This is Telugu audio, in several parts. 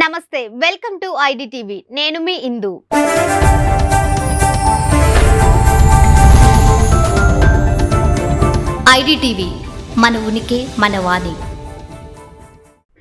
నమస్తే వెల్కమ్ టు ఐడి టీవీ నేను మీ ఇందు. ఐడిటీవీ మన ఉనికి మన వాణి.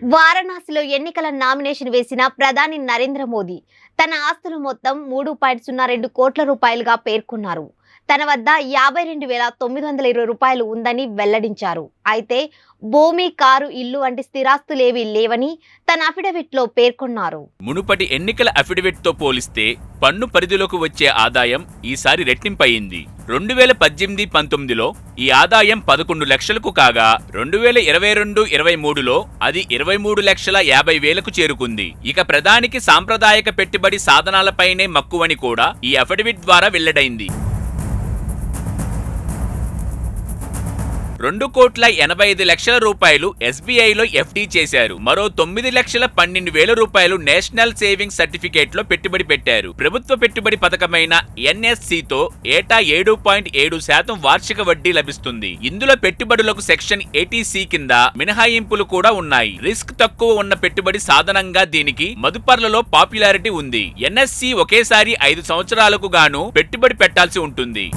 వారణాసిలో ఎన్నికల నామినేషన్ వేసిన ప్రధాని నరేంద్ర మోదీ తన ఆస్తులు మొత్తం మూడు పాయింట్ సున్నా రెండు కోట్ల రూపాయలుగా పేర్కొన్నారు. తన వద్ద యాభై రెండు వేల తొమ్మిది వందల ఇరవై రూపాయలు ఉందని వెల్లడించారు. అయితే భూమి కారు ఇల్లు వంటి స్థిరాస్తులేవీ లేవని తన అఫిడవిట్లో పేర్కొన్నారు. మునుపటి ఎన్నికల అఫిడవిట్తో పోలిస్తే పన్ను పరిధిలోకి వచ్చే ఆదాయం ఈసారి రెట్టింపయింది రెండు వేల పద్దెనిమిది పంతొమ్మిదిలో ఈ ఆదాయం పదకొండు లక్షలకు కాగా రెండు వేల ఇరవై రెండు ఇరవై మూడులో అది ఇరవై మూడు లక్షల యాభై వేలకు చేరుకుంది. ఇక ప్రధానికి సాంప్రదాయక పెట్టుబడి సాధనాలపైనే మక్కువని కూడా ఈ అఫిడవిట్ ద్వారా వెల్లడైంది. రెండు కోట్ల ఎనభై ఐదు లక్షల రూపాయలు ఎస్బీఐలో ఎఫ్డీ చేశారు. మరో తొమ్మిది లక్షల పన్నెండు వేల రూపాయలు నేషనల్ సేవింగ్ సర్టిఫికేట్లో పెట్టుబడి పెట్టారు. ప్రభుత్వ పెట్టుబడి పథకమైన ఎన్ఎస్సితో ఏటా ఏడు పాయింట్ ఏడు శాతం వార్షిక వడ్డీ లభిస్తుంది. ఇందులో పెట్టుబడులకు సెక్షన్ ఏటీసీ కింద మినహాయింపులు కూడా ఉన్నాయి. రిస్క్ తక్కువ ఉన్న పెట్టుబడి సాధనంగా దీనికి మదుపర్లలో పాపులారిటీ ఉంది. ఎన్ఎస్సి ఒకేసారి ఐదు సంవత్సరాలకు గాను పెట్టుబడి పెట్టాల్సి ఉంటుంది.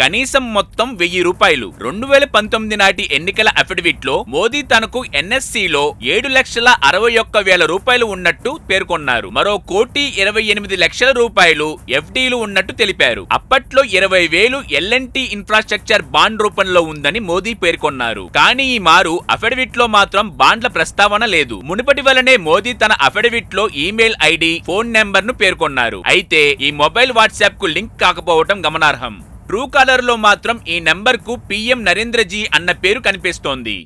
కనీసం మొత్తం వెయ్యి రూపాయలు. రెండు వేల పంతొమ్మిది నాటి ఎన్నికల అఫిడవిట్లో మోదీ తనకు ఎన్ఎస్సిలో ఏడు లక్షల అరవై ఒక్క వేల రూపాయలు ఉన్నట్టు పేర్కొన్నారు. మరో కోటి ఇరవై ఎనిమిది లక్షల రూపాయలు ఎఫ్డీలు ఉన్నట్టు తెలిపారు. అప్పట్లో ఇరవై వేలు ఎల్ఎన్టీ ఇన్ఫ్రాస్ట్రక్చర్ బాండ్ రూపంలో ఉందని మోదీ పేర్కొన్నారు. కానీ ఈ మారు అఫిడవిట్లో మాత్రం బాండ్ల ప్రస్తావన లేదు. మునుపటి వలనే మోదీ తన అఫిడవిట్లో ఈమెయిల్ ఐడి ఫోన్ నెంబర్ను పేర్కొన్నారు. అయితే ఈ మొబైల్ వాట్సాప్కు లింక్ కాకపోవటం గమనార్హం. ట్రూ కాలర్లో మాత్రం ఈ నెంబర్కు పీఎం నరేంద్రజీ అన్న పేరు కనిపిస్తోంది.